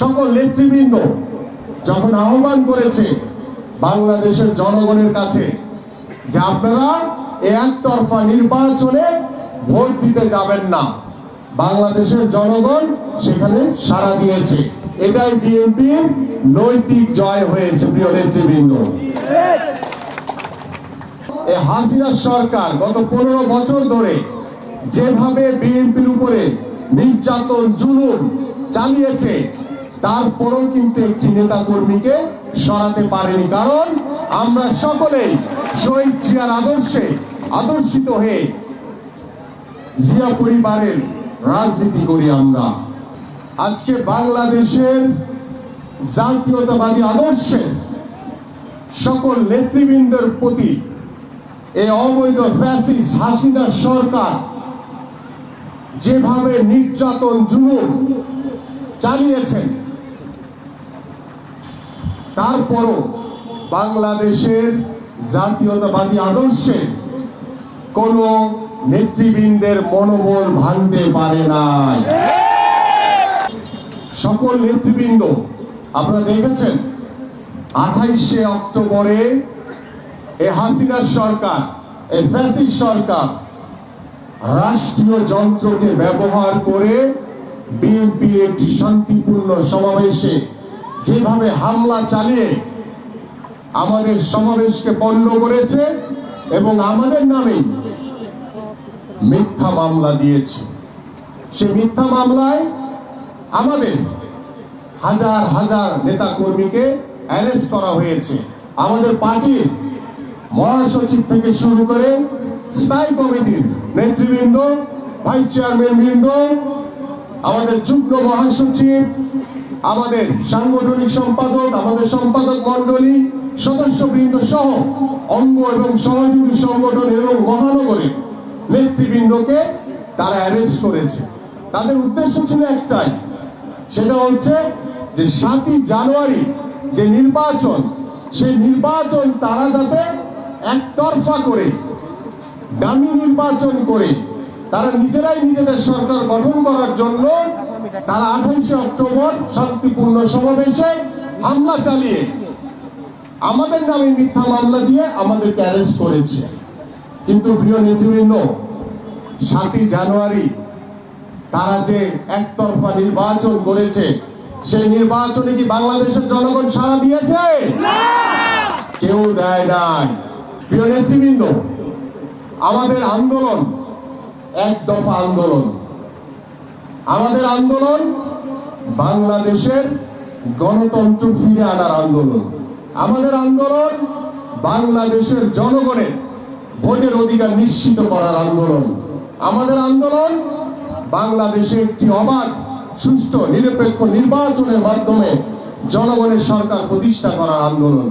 সকল নেতৃবৃন্দ যখন আহ্বান করেছে বাংলাদেশের জনগণের কাছে যে আপনারা একতরফা নির্বাচনে ভোট দিতে যাবেন না, বাংলাদেশের জনগণ সেখানে সাড়া দিয়েছে। এটাই বিএনপির নৈতিক জয় হয়েছে, প্রিয় নেতৃবৃন্দ। এই হাসিনা সরকার গত পনেরো বছর ধরে যেভাবে বিএনপির উপরে নির্যাতন, জুলুম চালিয়েছে তারপরও কিন্তু একটি নেতা কর্মীকে সরাতে পারেনি। কারণ আমরা সকলেই শহীদ জিয়ার আদর্শে আদর্শিত হয়ে জিয়া পরিবারের রাজনীতি করি আমরা। আজকে বাংলাদেশের জাতীয়তাবাদী আদর্শে সকল নেতৃবৃন্দের প্রতি এই অবৈধ ফ্যাসিস্ট হাসিনা সরকার যেভাবে নির্যাতন, জুলুম চালিয়েছেন তারপরও বাংলাদেশের জাতীয়তাবাদী আদর্শে কোন নেতৃবৃন্দের মনোবল ভাঙতে পারে নাই। সকল নেতৃবৃন্দ, আপনারা দেখেছেন, আঠাইশে অক্টোবরে এ হাসিনার সরকার, এ ফ্যাসিস্ট সরকার রাষ্ট্রীয় যন্ত্রকে ব্যবহার করে বিএনপির একটি শান্তিপূর্ণ সমাবেশে যেভাবে হামলা চালিয়ে আমাদের সমাবেশকে পণ্ড করেছে এবং আমাদের নামে মিথ্যা মামলা দিয়েছে। সে মিথ্যা মামলায় আমাদের হাজার হাজার নেতা কর্মীকে অ্যারেস্ট করা হয়েছে। আমাদের পার্টির মহাসচিব থেকে শুরু করে স্থায়ী কমিটির নেতৃবৃন্দ, ভাইস চেয়ারম্যান বৃন্দ আমাদের যুগ্ম মহাসচিব আমাদের সাংগঠনিক সম্পাদক, আমাদের সম্পাদক মন্ডলী সদস্যবৃন্দ সহ অঙ্গ এবং সহযোগী সংগঠন এবং মহানগরের নেতৃবৃন্দকে তারা অ্যারেস্ট করেছে। তাদের উদ্দেশ্য ছিল একটাই, সেটা হচ্ছে যে সাতই জানুয়ারি যে নির্বাচন সেই নির্বাচন তারা যাতে একতরফা করে, দামি নির্বাচন করে তারা নিজেরাই নিজেদের সরকার গঠন করার জন্য তারা আঠাইশে অক্টোবর শান্তিপূর্ণ সমাবেশে হামলা চালিয়ে আমাদের নামে মিথ্যা মামলা দিয়ে আমাদেরকে অ্যারেস্ট করেছে। কিন্তু প্রিয় নেতৃবৃন্দ সাতই জানুয়ারি তারা যে একতরফা নির্বাচন করেছে সেই নির্বাচনে কি বাংলাদেশের জনগণ সাড়া দিয়েছে? কেউ দেয় নাই। প্রিয় নেতৃবৃন্দ আমাদের আন্দোলন এক দফা আন্দোলন। আমাদের আন্দোলন বাংলাদেশের গণতন্ত্র ফিরে আনার আন্দোলন। আমাদের আন্দোলন বাংলাদেশের জনগণের ভোটের অধিকার নিশ্চিত করার আন্দোলন। আমাদের আন্দোলন বাংলাদেশে একটি অবাধ, সুষ্ঠু, নিরপেক্ষ নির্বাচনের মাধ্যমে জনগণের সরকার প্রতিষ্ঠা করার আন্দোলন।